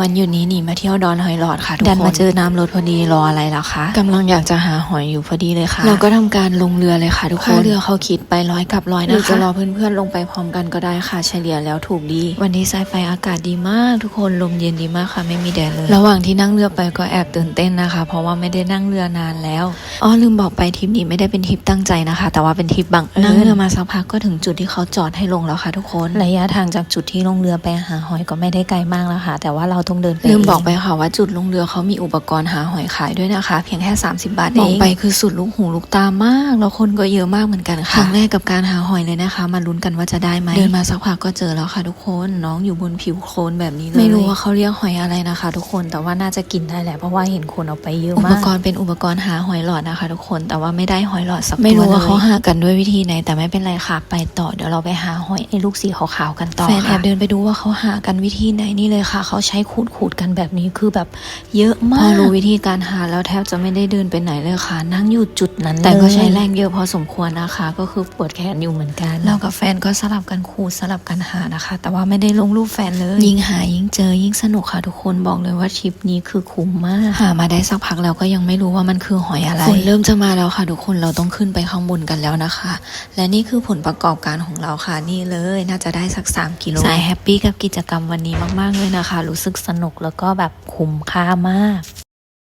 วันหยุดนี้หนีมาเที่ยวดอนหอยหลอดค่ะทุกคนดันมาเจอน้ำลดพอดีรออะไรล่ะคะกำลังอยากจะหาหอยอยู่พอดีเลยค่ะ เราก็ทำการลงเรือเลยค่ะทุกคนค่าเรือเขาคิดไปร้อยกับร้อยนะคะหรือจะรอเพื่อนๆลงไปพร้อมกันก็ได้ค่ะ เฉลี่ยแล้วถูกดี วันนี้สายไฟอากาศดีมาก ทุกคนลมเย็นดีมากค่ะไม่มีแดดเลย ระหว่างที่นั่งเรือไปก็แอบตื่นเต้นนะคะ เพราะว่าไม่ได้นั่งเรือนานแล้วอ๋อลืมบอกไปทริปนี้ไม่ได้เป็นทริปตั้งใจนะคะ แต่ว่าเป็นทริปบังเอิญนั่งเรือมาสักพักก็ถึงจุดที่เขาจอดให้ลงแล้วค่ะ ทุกคน ระยะทางจากจุดที่ลงเรือไปหาหอยก็ไม่ได้ไกลมากแล้วค่ะ แต่ว่าเราต้องเดินไปลืมบอกไปค่ะว่าจุดลงเรือเขามีอุปกรณ์หาหอยขายด้วยนะคะ เพียงแค่ 30 บาทเองมองไปคือสุดลูกหูลูกตามาก แล้วคนก็เยอะมากเหมือนกันค่ะครั้งแรกกับการหาหอยเลยนะคะ มาลุ้นกันว่าจะได้ไหมเดินมาสักพักก็เจอแล้วค่ะทุกคนน้องอยู่บนผิวโคลนแบบนี้เลยไม่รู้ว่าเขาเรียกหอยอะไรนะคะ ทุกคนแต่ว่าน่าจะกินได้แหละเพราะว่าเห็นคนเอาไปเยอะมากอุปกรณ์เป็นอุปกรณ์หาหอยหลอดนะคะ ทุกคนแต่ว่าไม่ได้หอยหลอดสักตัวไม่รู้ว่าเขาหากันด้วยวิธีไหนแต่ไม่เป็นไรค่ะไปต่อเดี๋ยวเราไปหาหอยไอ้ลูกสีขาวๆกันต่อแฟนแอบเดินไปดูว่าเขาหากันวิธีไหนนี่เลยค่ะ เขาใช้ขูดขูดๆกันแบบนี้คือแบบเยอะมาก พอรู้วิธีการหาแล้วแทบจะไม่ได้เดินไปไหนเลยค่ะ นั่งอยู่จุดนั้นแต่ก็ใช้แรงเยอะพอสมควรนะคะ ก็คือปวดแขนอยู่เหมือนกันเรากับแฟนก็สลับกันขูดสลับกันหานะคะ แต่ว่าไม่ได้ลงรูปแฟนเลยยิ่งหายิ่งเจอยิ่งสนุกค่ะทุกคนบอกเลยว่าทริปนี้คือคุ้มมากหามาได้สักพักแล้วก็ยังไม่รู้ว่ามันคือหอยอะไรฝนเริ่มจะมาแล้วค่ะ ทุกคนเราต้องขึ้นไปข้างบนกันแล้วนะคะ และนี่คือผลประกอบการของเราค่ะนี่เลย น่าจะได้สัก3กิโลสายแฮปปี้กับกิจกรรมวันนี้มากๆเลยนะคะ รู้สึกสนุกแล้วก็แบบคุ้มค่ามาก